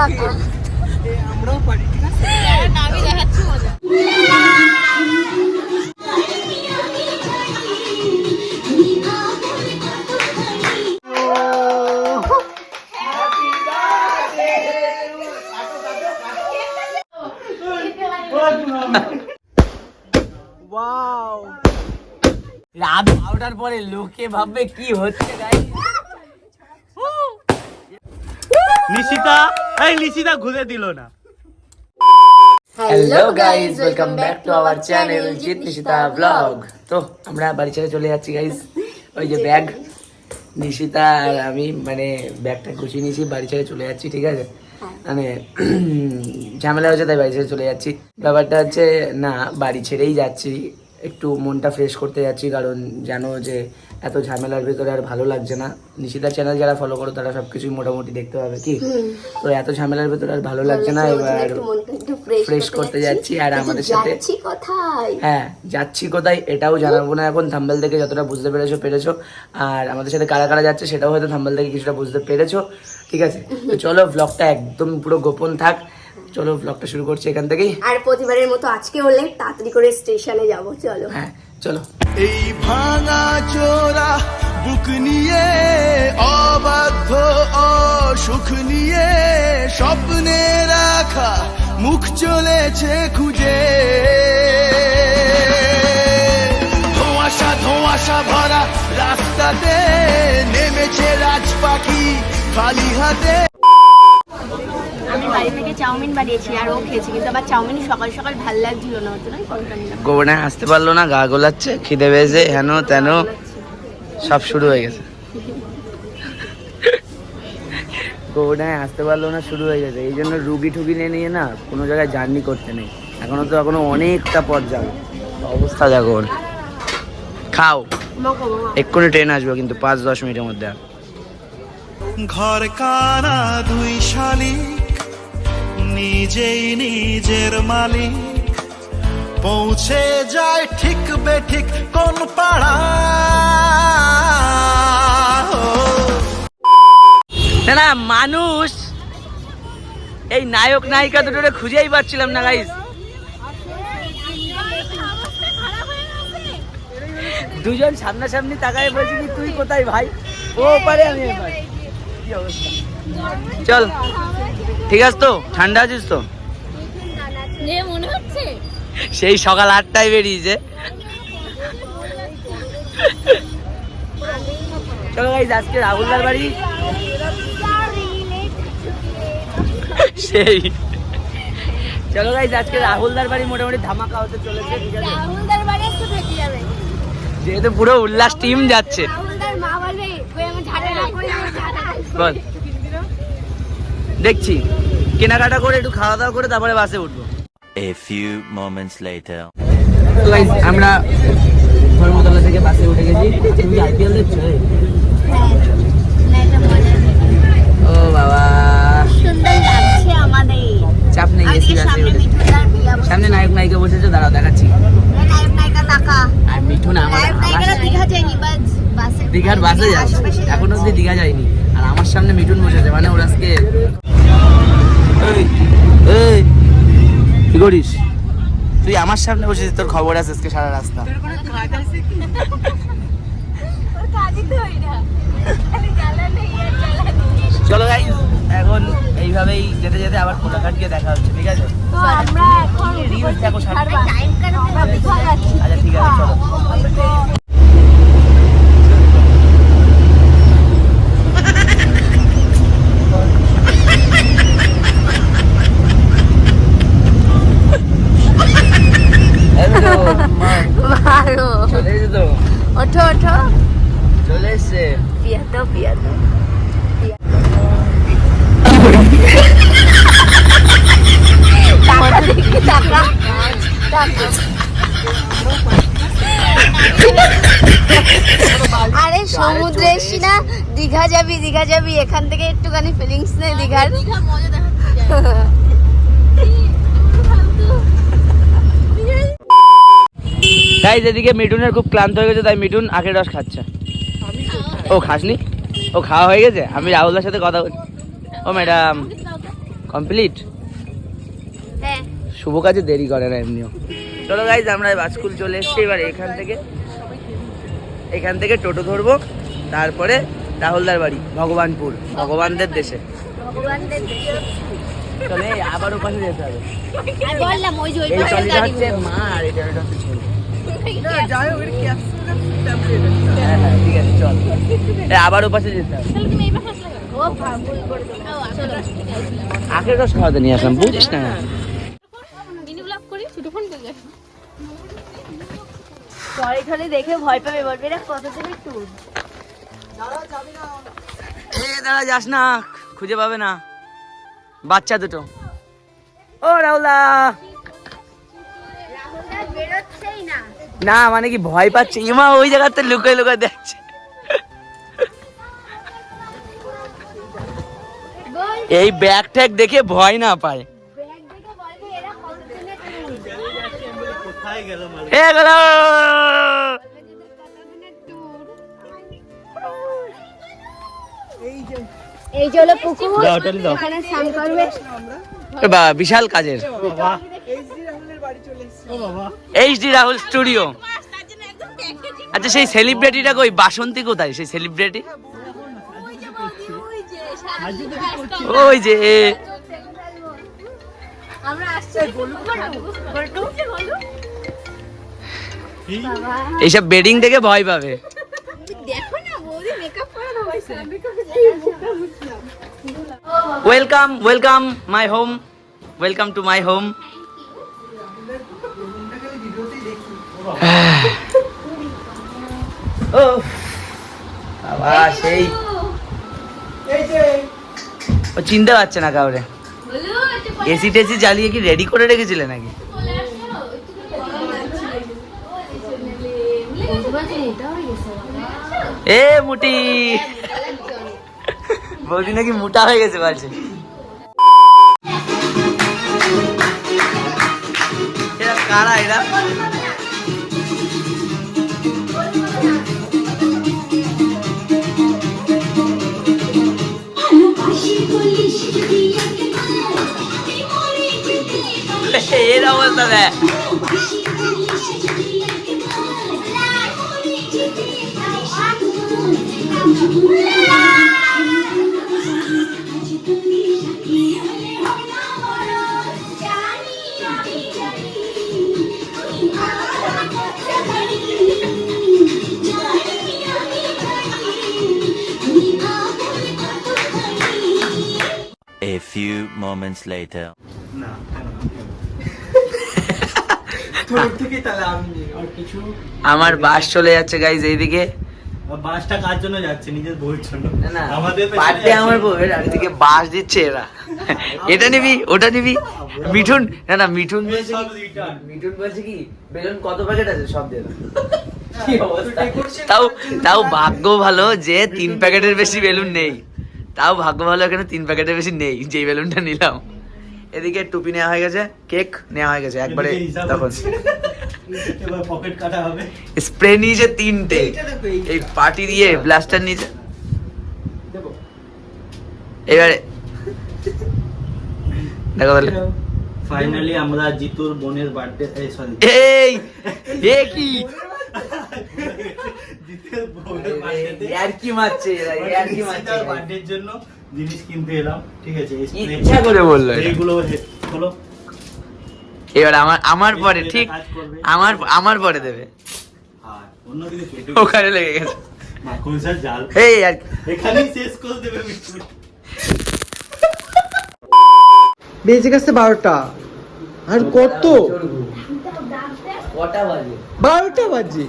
টাকা আমরাও পারি ঠিক আছে আমি দেখাচ্ছি মজা ওয়াও রাত বারোটার পরে লোকে ভাববে কি হচ্ছে guys? নিশিতা, এই নিশিতা ঘুরে দিল না। Hello guys welcome back to our channel Jeet Nishita vlog তো, আমরা বাড়ি ছেড়ে চলে যাচ্ছি গাইস ওই যে ব্যাগ নিশিতা আর আমি মানে ব্যাগটা গুছিয়ে নিয়েছি, বাড়ি ছেড়ে চলে যাচ্ছি, ঠিক আছে? মানে ঝামেলা হয়েছে তাই বাড়ি ছেড়ে চলে যাচ্ছি। ব্যাপারটা হচ্ছে, না, বাড়ি ছেড়েই যাচ্ছি। একটু মনটা ফ্রেশ করতে যাচ্ছি কারণ জানো যে এত ঝামেলার ভেতরে আর ভালো লাগছে না। নিশিতার চ্যানেল যারা ফলো করো তারা সবকিছুই মোটামুটি দেখতে পাবে কি? তো এত ঝামেলার ভেতরে আর ভালো লাগছে না এবার ফ্রেশ করতে যাচ্ছি। আর আমাদের সাথে হ্যাঁ যাচ্ছি কোথায় এটাও জানাব না এখন থাম্বেল থেকে যতটা বুঝতে পেরেছ পেরেছ। আর আমাদের সাথে কারা কারা যাচ্ছে সেটাও হয়তো থাম্বেল থেকে কিছুটা বুঝতে পেরেছ ঠিক আছে? তো চলো ব্লগটা একদম পুরো গোপন থাক। চলো ব্লগটা শুরু করছি এখান থেকেই। আর প্রতিবারের মতো আজকে হলে তাড়াতাড়ি করে স্টেশনে যাব চলো। হ্যাঁ চলো। এই ভাঙা চোরা বুক নিয়ে অবাধ্য অসুখ নিয়ে স্বপ্নে রাখা মুখ চলেছে খুঁজে। ধোঁয়াশা ধোঁয়াশা ভরা রাস্তাতে নেমেছে রাজ পাখি খালি হাতে। চাউমিন বানিয়েছি আর ও খেয়েছি কিন্তু আবার চাউমিন সকাল সকাল ভালো লাগছিল না ওর জন্য কোনটা নিলাম। গোবনে হাসতে পারল না গা গোলাচ্ছে খিদে পেয়েছে হেন তেন সব শুরু হয়ে গেছে। গোবনায় আসতে পারল না শুরু হয়ে গেছে। এই জন্য রুগী টুগি নিয়ে নিয়ে না কোনো জায়গায় জার্নি করতে নেই। এখনও তো এখনও অনেকটা পথ যাবে। অবস্থা দেখো ওর। খাও। এক্ষুনি ট্রেন আসবে কিন্তু পাঁচ দশ মিনিটের মধ্যে। আর। ঘর কানা দুই শালিক নিজেই নিজের মালিক। পৌঁছে যায় ঠিক বেঠিক কোন পাড়া। না মানুষ। এই নায়ক, নায়িকা দুটোরে খুঁজেই পাচ্ছিলাম না গাইস দুজন সামনাসামনি তাকায় বলছি কি, তুই কোথায় ভাই? ও পারে আমি অবস্থা? চল। ঠিক আছে তো? ঠান্ডা আছিস তো? সেই সকাল আটটায় বেরিয়েছে। চলো আজকে রাহুলদার বাড়ি। সেই। চলো আজকে রাহুলদার বাড়ি মোটামুটি ধামাকা হতে চলেছে রাহুলদার বাড়ি একটু থেকে যাবে। যেহেতু পুরো উল্লাস টিম যাচ্ছে। বল। দেখছি। কেনাকাটা করে একটু খাওয়া দাওয়া করে তারপরে বাসে উঠবো। A few moments later. তো গাইস আমরা ধর্মতলা থেকে বাসে উঠে গেছি। তুমি আইপিএল দেখছ? ও বাবা। সুন্দর লাগছে আমাদের। চাপ নেই এসি বাসে সামনে নায়ক নায়িকা বসেছে দাঁড়াও দেখাচ্ছি। নায়ক নায়িকা টাকা আর মিঠুন আমার নায়ক নায়িকারা দীঘা যায়নি বাস দীঘার বাসে যাচ্ছে। এখন। অব্দি দীঘা যায়নি। আর আমার সামনে মিঠুন বসেছে মানে ওরা আজকে এই, কি করিস? তুই আমার সামনে বসেছিস তোর খবর আছে আজকে সারা রাস্তা। চলো গাই এখন এইভাবেই যেতে যেতে আবার কোলাঘাট গিয়ে দেখা হচ্ছে ঠিক আছে? আচ্ছা ঠিক আছে চলো এই তো, মা, ভালো চলে এসেছে তো ওঠো ওঠো চলে এসছে পিয়া তো পিয়া তো টাকা দেখি টাকা টাকা আরে সমুদ্রে এসছি না দীঘা যাবি দীঘা যাবি। এখান থেকে একটুখানি ফিলিংস নেই দীঘার। গাইজ এদিকে মিঠুনের খুব ক্লান্ত হয়ে গেছে তাই মিঠুন আখের রস খাচ্ছে। ও খাসনি? ও খাওয়া হয়ে গেছে? আমি রাহুলের সাথে কথা বলছি ও ম্যাডাম কমপ্লিট শুভ কাজে দেরি করে না এমনিও। চলো গাইজ আমরা বাসকুল চলে এসেছি। এবার এখান থেকে এখান থেকে টোটো ধরবো। তারপরে রাহুলদার বাড়ি ভগবানপুর ভগবানদের দেশে। চলে আবার ওপাশে যেতে হবে। আর বললাম ওই যে ওই এই পাশে হচ্ছে মা আর এটা হচ্ছে ছেলে হ্যাঁ হ্যাঁ আবার ওপাশে যেতে হবে। আখের রস খাওয়াতে নিয়ে আসলাম বুঝিস না। টলি টলি দেখে ভয় পাবে বলবে এটা কত দিনের ট্যুর এ দাঁড়া যাস না খুঁজে পাবে না। বাচ্চা দুটো। ও রাহুলদা। বেরোচ্ছেই না। না মানে কি ভয় পাচ্ছে? ইমা ওই জায়গাতে লুকাই লুকাই দেখছে। এই ব্যাগ ট্যাগ দেখে ভয় না পায় ব্যাগ দেখে বলবে এরা কত দিনের ট্যুর কোথায় গেল। এই পুকুর। এখানে স্নান করবে। বা বিশাল কাজের। বাবা। ও বাবা। H D Rahul studio. আচ্ছা সেই সেলিব্রিটিটা কই? বাসন্তী কোথায়? সেই সেলিব্রিটি ওই যে আমরা আসছি। এইসব বেডিং দেখে ভয় পাবে। দেখো না বৌদি মেকআপ করে দেবো welcome welcome my home welcome to my home ও বাবা সেই। ও চিনতে পারছে না কাউরে। এসি টেসি জ্বালিয়ে কি রেডি করে রেখেছিলে নাকি? এ মুটি। বৌদি নাকি মোটা হয়ে গেছে বলছে। এরা কারা এরা? এর অবস্থা দেখ। A few moments later. না আমার বাস চলে যাচ্ছে গাইজ এইদিকে। বাসটা কার জন্য যাচ্ছে? নিজের বউয়ের জন্য। না আমাদের বার্থডে আমার বউয়ের আর বাস দিচ্ছে এরা। এটা নিবি ওটা নিবি। মিঠুন না না মিঠুন বলছে। মিঠুন বলছে কি বেলুন কত প্যাকেট আছে? সব দিয়ে অবস্থা? তাও তাও ভাগ্য ভালো যে তিন প্যাকেটের বেশি বেলুন নেই। তাও ভাগ্য ভালো এখানে তিন প্যাকেটের বেশি নেই যেই বেলুনটা নিলাম। এদিকে টুপি নেওয়া হয়ে গেছে কেক নেওয়া হয়ে গেছে একবারে তখন। এবার পকেট কাটা হবে স্প্রে নিয়েছে তিনটে। এই পার্টি দিয়ে ব্লাস্টার নিয়েছে। এবারে। দেখো তাহলে। ফাইনালি আমরা জিতুর বোনের বার্থডে সরি এই এ কি? জিতের বোনের বার্থডেতে ইয়ার কি মারছে ইয়ার কি মারছে বার্থডের জন্য জিনিস কিনতে এলাম ঠিক আছে ইচ্ছা করে বলল এইগুলো হলো এবার আমার আমার পরে ঠিক? আমার আমার পরে দেবে। ওখানে লেগে গেছে। এই আর এখানেই শেষ করে দেবে বেজে গেছে বারোটা। আর কত? কটা বাজে? বারোটা বাজে।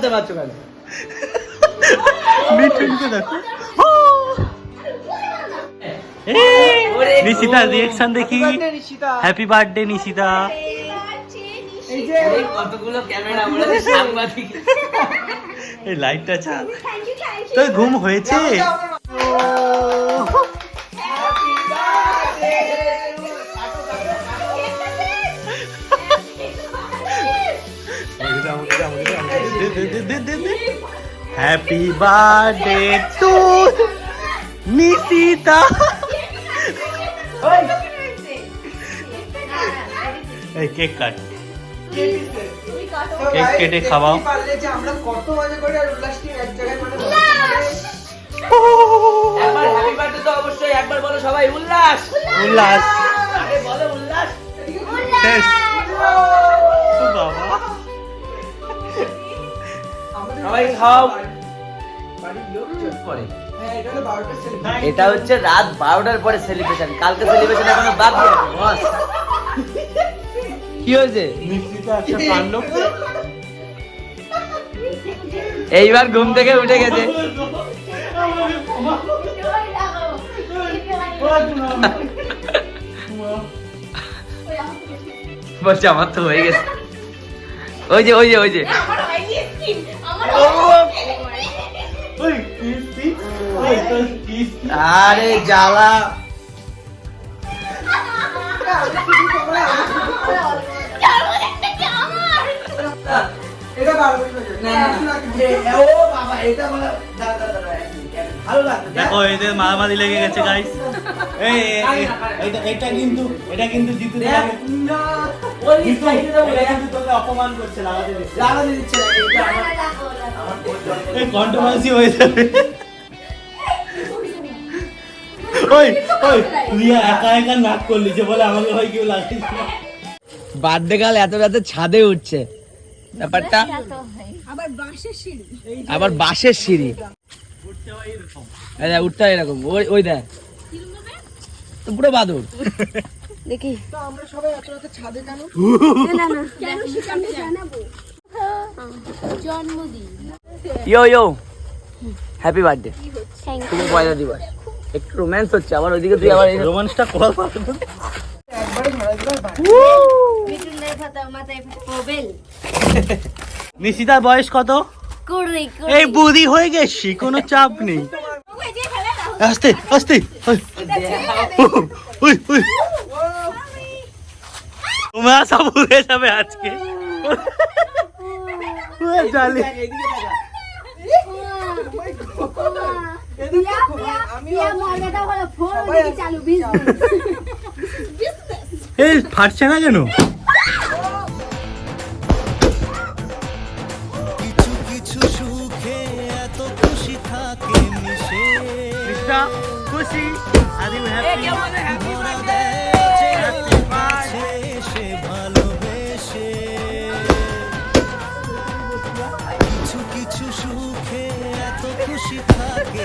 আমার পারছ কাজ কেন নিশিতা। রিয়েকশন দেখি। Happy birthday Nishita. এই কতগুলো ক্যামেরা সাংবাদিক। এই লাইটটা চাল। তোর ঘুম হয়েছে? হ্যাপি বার্থডে টু নিশিতা এই কেক কাট কেক কেটে খাওয়াও। আমরা কত মজা করি আর উল্লাস টিম এক জায়গায় মানে একবার হ্যাপি বার্থডে তো অবশ্যই একবার বলো সবাই উল্লাস! উল্লাস! আরে বলো উল্লাস! শেষ ও বাবা। সবাই খাও। এটা হলো বারোটার celebration। এটা হচ্ছে রাত বারোটার পরে সেলিব্রেশন কালকে সেলিব্রেশন এখনও বাকি আছে? কি হয়েছে? এইবার ঘুম থেকে উঠে গেছে। বলছে আমার তো হয়ে গেছে। ওই যে ওই যে ওই যে। ভালো লাগছে, দেখ। এদের মারামারি লেগে গেছে গাইস এটা এটা কিন্তু এটা কিন্তু জিতু অপমান করছে লাগাতে দিচ্ছে কন্ট্রোভার্সি হয়ে যাবে। ওই ওই তুই একা একা নাক করলি যে বলে আমাকে ভাই কেউ লাগাইছে বার্থডে কাল এত রাতে ছাদে উঠছে। ব্যাপারটা আবার বাঁশের সিঁড়ি। উঠতে হয় এরকম। ওই ওই দেখ। তো পুরো বাদুর দেখি। তো আমরা সবাই এত রাতে ছাদে কেন? জন্মদিন। ইয়ো ইয়ো। হ্যাপি বার্থডে শুভ পয়লা দিবস। একটু রোম্যান্স হচ্ছে আবার ওইদিকে তুই আবার এই- রোমান্সটা কর নিশিতার বয়স কত? এই বুড়ি হয়ে গেছি কোনো চাপ নেই। আস্তে আস্তে। তোমরা সব উড়ে যাবে আজকে। জালি। এই ফাটছে না কেন? কিছু কিছু সুখে এত খুশি থাকে মিশে। খুশি? কিছু কিছু সুখে এত খুশি থাকে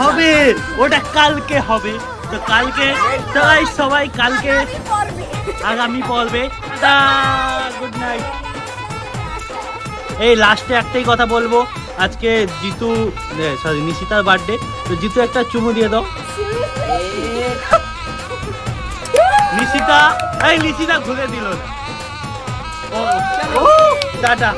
হবে, ওটা কালকে হবে। তো কালকে, সবাই সবাই কালকে আগামী পর্বে গুড নাইট। এই লাস্টে একটাই কথা বলব, আজকে জিতু সরি নিশিতার বার্থডে তো জিতু একটা চুমু দিয়ে দাও। নিশিতা, এই নিশিতা ঘুরে দিল। ও, টাটা।